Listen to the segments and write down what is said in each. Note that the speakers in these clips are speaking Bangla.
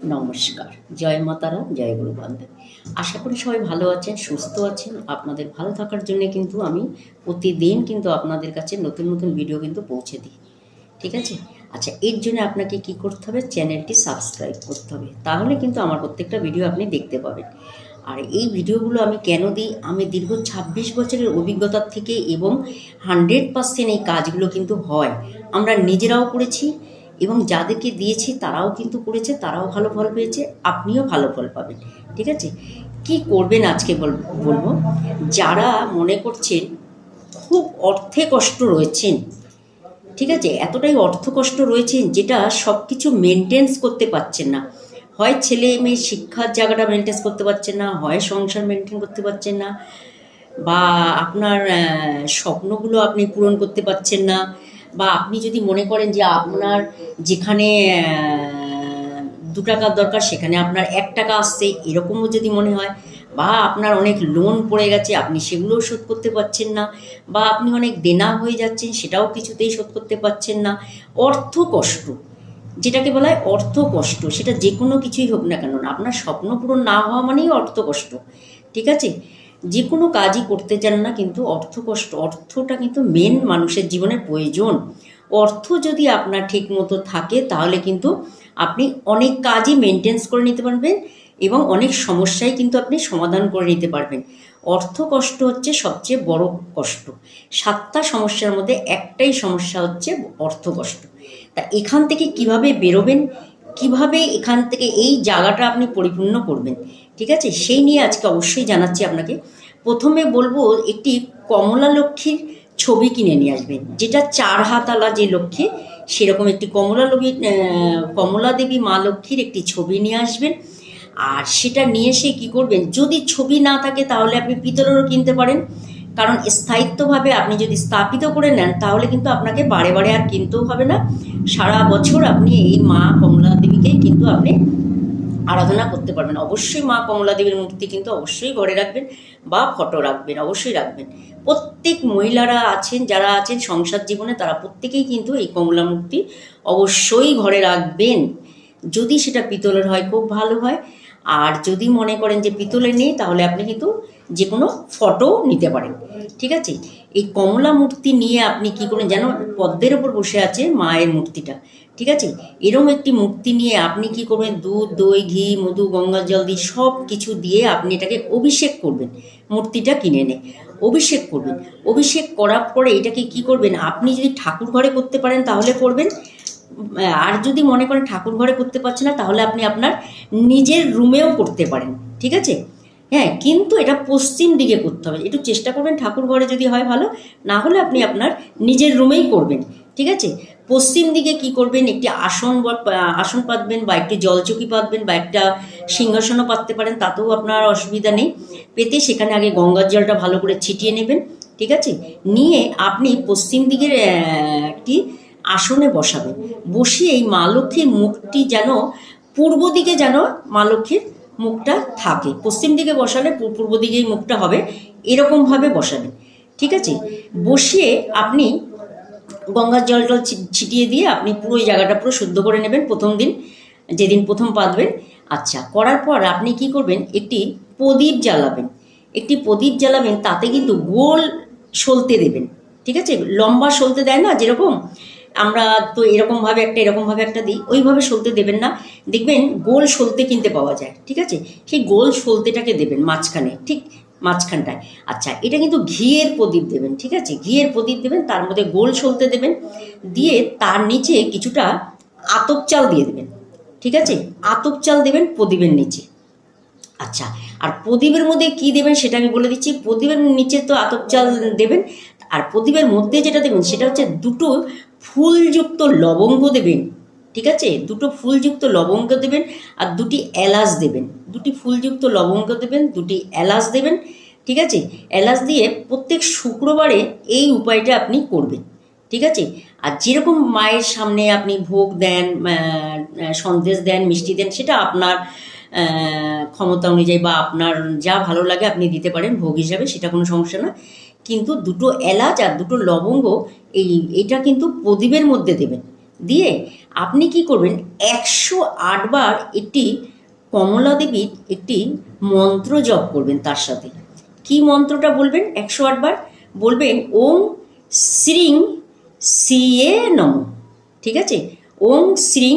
নমস্কার। জয় মাতারা জয় গুরু বান্ধব আশা করি সবাই ভালো আছেন, সুস্থ আছেন। আপনাদের ভালো থাকার জন্য কিন্তু আমি প্রতিদিন কিন্তু আপনাদের কাছে নতুন নতুন ভিডিও কিন্তু পৌঁছে দিই। ঠিক আছে? আচ্ছা এর জন্য আপনাকে কি করতে হবে? চ্যানেলটি সাবস্ক্রাইব করতে হবে। তাহলে কিন্তু আমার প্রত্যেকটা ভিডিও আপনি দেখতে পাবেন। আর এই ভিডিওগুলো আমি কেন দিই? আমি দীর্ঘ ছাব্বিশ বছরের অভিজ্ঞতার থেকে এবং হান্ড্রেড পার্সেন্ট এই কাজগুলো কিন্তু হয়। আমরা নিজেরাও করেছি এবং যাদেরকে দিয়েছি তারাও কিন্তু করেছে, তারাও ভালো ফল পেয়েছে, আপনিও ভালো ফল পাবেন, ঠিক আছে? কি করবেন আজকে বল- বলব? যারা মনে করছেন খুব অর্থে কষ্ট রয়েছেন, ঠিক আছে? এতটাই অর্থ কষ্ট রয়েছেন যেটা সব কিছু মেনটেন্স করতে পারছেন না। হয় ছেলে মেয়ে শিক্ষার জায়গাটা মেনটেন্স করতে পারছেন না, হয় সংসার মেনটেন করতে পারছেন না, বা আপনার স্বপ্নগুলো আপনি পূরণ করতে পারছেন না বা আপনি যদি মনে করেন যে আপনার যেখানে দু টাকার দরকার, সেখানে আপনার এক টাকা আসছে, এরকমও যদি মনে হয়, বা আপনার অনেক লোন পড়ে গেছে, আপনি সেগুলোও শোধ করতে পারছেন না, বা আপনি অনেক দেনা হয়ে যাচ্ছেন, সেটাও কিছুতেই শোধ করতে পারছেন না, অর্থ কষ্ট, যেটাকে বলা হয় অর্থ কষ্ট, সেটা যে কোনো কিছুই হোক না কেন, আপনার স্বপ্ন পূরণ না হওয়া মানেই অর্থ কষ্ট, ঠিক আছে? যে কোনো কাজই করতে চান না, কিন্তু অর্থ কষ্ট, অর্থটা কিন্তু মেন মানুষের জীবনে প্রয়োজন। অর্থ যদি আপনার ঠিক মতো থাকে, তাহলে কিন্তু আপনি অনেক কাজই মেনটেন্স করে নিতে পারবেন এবং অনেক সমস্যাই কিন্তু আপনি সমাধান করে নিতে পারবেন। অর্থ কষ্ট হচ্ছে সবচেয়ে বড় কষ্ট। সাতটা সমস্যার মধ্যে একটাই সমস্যা হচ্ছে অর্থ কষ্ট। তা এখান থেকে কীভাবে বেরোবেন? কীভাবে এখান থেকে এই জায়গাটা আপনি পরিপূর্ণ করবেন? ঠিক আছে? সেই নিয়ে আজকে অবশ্যই জানাচ্ছি আপনাকে। প্রথমে বলব, একটি কমলা লক্ষ্মীর ছবি কিনে নিয়ে আসবেন। যেটা চার হাতালা যে লক্ষ্মী, সেরকম একটি কমলা লক্ষ্মী কমলা দেবী মা লক্ষ্মীর একটি ছবি নিয়ে আসবেন। আর সেটা নিয়ে এসে কী করবেন? যদি ছবি না থাকে, তাহলে আপনি পিতলেরও কিনতে পারেন। কারণ স্থায়িত্বভাবে আপনি যদি স্থাপিত করে নেন, তাহলে কিন্তু আপনাকে বারে বারে আর কিনতেও হবে না। সারা বছর আপনি এই মা কমলা দেবীকেই কিন্তু আপনি আরাধনা করতে পারবেন। অবশ্যই মা কমলা দেবীর মূর্তি কিন্তু অবশ্যই ঘরে রাখবেন বা ফটো রাখবেন, অবশ্যই রাখবেন। প্রত্যেক মহিলারা আছেন, যারা আছেন সংসার জীবনে, তারা প্রত্যেকেই কিন্তু এই কমলা মূর্তি অবশ্যই ঘরে রাখবেন। যদি সেটা পিতলের হয়, খুব ভালো হয়। আর যদি মনে করেন যে পিতলের নেই, তাহলে আপনি কিন্তু যে কোনো ফটো নিতে পারেন। ঠিক আছে? এই কমলা মূর্তি নিয়ে আপনি কি করেন, যেন পদ্মের ওপর বসে আছে মায়ের মূর্তিটা, ঠিক আছে? এরকম একটি মূর্তি নিয়ে আপনি কি করবেন, দুধ, দই, ঘি, মধু গঙ্গা জল দিয়ে সব কিছু দিয়ে আপনি এটাকে অভিষেক করবেন, মূর্তিটা কিনে এনে। অভিষেক করবেন। অভিষেক করার পরে এটাকে কি করবেন, আপনি যদি ঠাকুর ঘরে করতে পারেন তাহলে করবেন আর যদি মনে করেন ঠাকুর ঘরে করতে পারছেন না তাহলে আপনি আপনার নিজের রুমেও করতে পারেন, ঠিক আছে? হ্যাঁ কিন্তু এটা পশ্চিম দিকে করতে হবে। একটু চেষ্টা করবেন ঠাকুর ঘরে যদি হয় ভালো, না হলে আপনি আপনার নিজের রুমেই করবেন, ঠিক আছে? পশ্চিম দিকে কি করবেন? একটি আসন আসন পাতবেন বা একটি জলচকি পাতবেন বা একটা সিংহাসনও পাততে পারেন, তাতেও আপনার অসুবিধা নেই। পেতে সেখানে আগে গঙ্গার জলটা ভালো করে ছিটিয়ে নেবেন, ঠিক আছে? নিয়ে আপনি পশ্চিম দিকের একটি আসনে বসাবেন। বসিয়ে এই মা লক্ষ্মীর মুখটি যেন পূর্ব দিকে যেন মা লক্ষ্মীর মুখটা থাকে। পশ্চিম দিকে বসালে পূর্ব দিকেই মুখটা হবে, এরকমভাবে বসাবেন ঠিক আছে? বসিয়ে আপনি গঙ্গার জল টল ছিটিয়ে দিয়ে আপনি পুরো ওই জায়গাটা পুরো শুদ্ধ করে নেবেন প্রথম দিন, যেদিন প্রথম পাতবেন। আচ্ছা করার পর আপনি কি করবেন? একটি প্রদীপ জ্বালাবেন। একটি প্রদীপ জ্বালাবেন, তাতে কিন্তু গোল সলতে দেবেন। ঠিক আছে? লম্বা সলতে দেয় না যেরকম? আমরা তো এরকমভাবে একটা এরকমভাবে একটা দিই, ওইভাবে সলতে দেবেন না। দেখবেন গোল সলতে কিনতে পাওয়া যায়, ঠিক আছে? সেই গোল সলতেটাকে দেবেন মাঝখানে, ঠিক মাঝখানটায়। আচ্ছা এটা কিন্তু ঘিয়ের প্রদীপ দেবেন, ঠিক আছে? ঘিয়ের প্রদীপ দেবেন, তার মধ্যে গোল সলতে দেবেন, দিয়ে তার নিচে কিছুটা আতপ চাল দিয়ে দেবেন, ঠিক আছে? আতপ চাল দেবেন প্রদীপের নিচে। আচ্ছা আর প্রদীপের মধ্যে কি দেবেন সেটা আমি বলে দিচ্ছি। প্রদীপের নিচে তো আতপ চাল দেবেন, আর প্রদীপের মধ্যে যেটা দেবেন সেটা হচ্ছে দুটো ফুলযুক্ত লবঙ্গ দেবেন, ঠিক আছে? দুটো ফুলযুক্ত লবঙ্গ দেবেন আর দুটি এলাচ দেবেন। দুটি ফুলযুক্ত লবঙ্গ দেবেন, দুটি এলাচ দেবেন, ঠিক আছে? এলাচ দিয়ে প্রত্যেক শুক্রবারে এই উপায়টা আপনি করবেন, ঠিক আছে? আর যেরকম মায়ের সামনে আপনি ভোগ দেন সন্দেশ দেন, মিষ্টি দেন, সেটা আপনার ক্ষমতা অনুযায়ী বা আপনার যা ভালো লাগে আপনি দিতে পারেন ভোগ হিসাবে, সেটা কোনো সমস্যা না কিন্তু দুটো এলাচ আর দুটো লবঙ্গ এই এটা কিন্তু প্রদীপের মধ্যে দেবেন। দিয়ে আপনি কি করবেন, একশো আটবার একটি কমলা দেবীর একটি মন্ত্র জপ করবেন তার সাথে। কি মন্ত্রটা বলবেন একশো আটবার বলবেন ওম শ্রীং সিয়ে নম। ঠিক আছে? ওম শ্রীং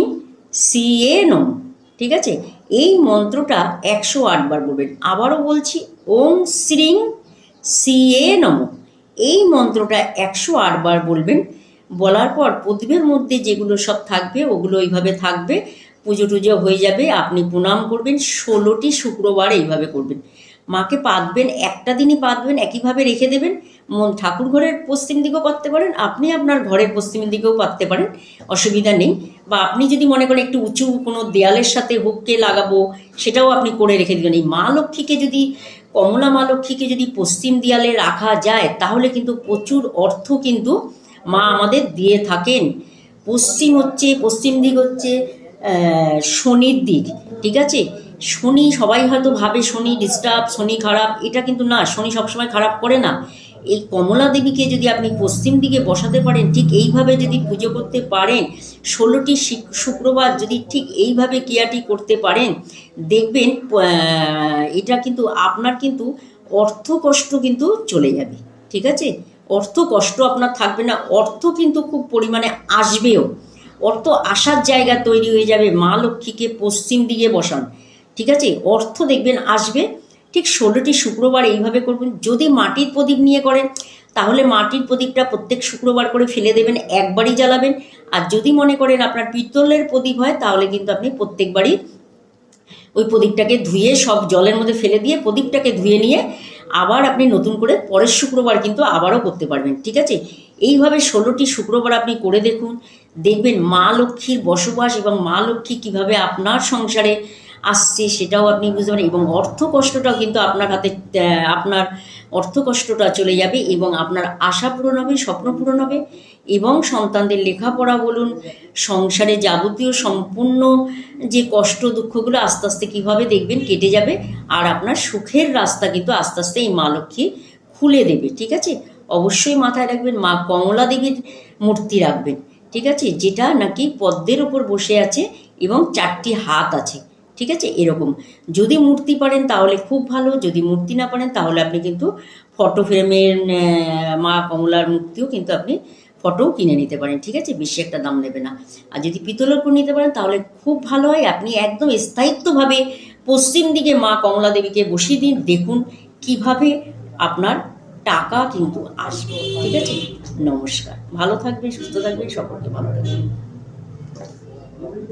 সিয়ে নম। ঠিক আছে? এই মন্ত্রটা একশো আটবার বলবেন। আবারও বলছি ওম শ্রীং সিয়ে নম। এই মন্ত্রটা একশো আটবার বলবেন। বলার পর প্রদীপের মধ্যে যেগুলো সব থাকবে, ওগুলো এইভাবে থাকবে। পুজো টুজো হয়ে যাবে, আপনি প্রণাম করবেন। ষোলোটি শুক্রবার এইভাবে করবেন। মাকে পাতবেন, একটা দিনই পাতবেন, একইভাবে রেখে দেবেন। মন ঠাকুর ঘরের পশ্চিম দিকেও পাততে পারেন, আপনি আপনার ঘরের পশ্চিম দিকেও পাততে পারেন, অসুবিধা নেই। বা আপনি যদি মনে করেন একটু উঁচু কোনো দেয়ালের সাথে হুককে লাগাবো, সেটাও আপনি করে রেখে দেবেন। এই মা লক্ষ্মীকে যদি কমলা মা লক্ষ্মীকে যদি পশ্চিম দেয়ালে রাখা যায়, তাহলে কিন্তু প্রচুর অর্থ কিন্তু মা আমাদের দিয়ে থাকেন। পশ্চিম হচ্ছে, পশ্চিম দিক হচ্ছে শনির দিক, ঠিক আছে? শনি সবাই হয়তো ভাবে শনি ডিস্টার্ব শনি খারাপ, এটা কিন্তু না, শনি সবসময় খারাপ করে না। এই কমলা দেবীকে যদি আপনি পশ্চিম দিকে বসাতে পারেন, ঠিক এইভাবে যদি পুজো করতে পারেন, ষোলোটি শিক- শুক্রবার যদি ঠিক এইভাবে ক্রিয়াটি করতে পারেন, দেখবেন এটা কিন্তু আপনার কিন্তু অর্থ কষ্ট কিন্তু চলে যাবে, ঠিক আছে? অর্থ কষ্ট আপনার থাকবে না, অর্থ কিন্তু খুব পরিমাণে আসবেও। অর্থ আসার জায়গা তৈরি হয়ে যাবে, মা লক্ষ্মীকে পশ্চিম দিকে বসান, ঠিক আছে? অর্থ দেখবেন আসবে ঠিক ষোলোটি শুক্রবার এইভাবে করবেন। যদি মাটির প্রদীপ নিয়ে করেন, তাহলে মাটির প্রদীপটা প্রত্যেক শুক্রবার করে ফেলে দেবেন, একবারই জ্বালাবেন। আর যদি মনে করেন আপনার পিতলের প্রদীপ হয়, তাহলে কিন্তু আপনি প্রত্যেকবারই ওই প্রদীপটাকে ধুয়ে সব জলের মধ্যে ফেলে দিয়ে প্রদীপটাকে ধুয়ে নিয়ে আবার আপনি নতুন করে পরের শুক্রবার কিন্তু আবারও করতে পারবেন, ঠিক আছে? এইভাবে ষোলোটি শুক্রবার আপনি করে দেখুন। দেখবেন মা লক্ষ্মীর বসবাস এবং মা লক্ষ্মী কীভাবে আপনার সংসারে আসছে সেটাও আপনি বুঝতে পারেন এবং অর্থ কষ্টটাও কিন্তু আপনার হাতে আপনার অর্থ কষ্টটা চলে যাবে এবং আপনার আশা পূরণ হবে, স্বপ্ন পূরণ হবে এবং সন্তানদের লেখাপড়া বলুন, সংসারে যাবতীয় সম্পূর্ণ যে কষ্ট দুঃখগুলো আস্তে আস্তে কীভাবে দেখবেন কেটে যাবে আর আপনার সুখের রাস্তা কিন্তু আস্তে আস্তে এই মা লক্ষ্মী খুলে দেবে, ঠিক আছে? অবশ্যই মাথায় রাখবেন, মা কমলা দেবীর মূর্তি রাখবেন, ঠিক আছে? যেটা নাকি পদ্মের ওপর বসে আছে এবং চারটি হাত আছে। ঠিক আছে? এরকম। যদি মূর্তি পারেন তাহলে খুব ভালো, যদি মূর্তি না পারেন তাহলে আপনি কিন্তু ফটো ফ্রেমের মা কমলার মূর্তিও কিন্তু আপনি ফটোও কিনে নিতে পারেন, ঠিক আছে? বেশি একটা দাম নেবে না। আর যদি পিতলের উপর নিতে পারেন তাহলে খুব ভালো হয়। আপনি একদম স্থায়িত্বভাবে পশ্চিম দিকে মা কমলা দেবীকে বসিয়ে দিন, দেখুন কীভাবে আপনার টাকা কিন্তু আসবে, ঠিক আছে? নমস্কার। ভালো থাকবেন, সুস্থ থাকবেন, সকলকে ভালো রাখবেন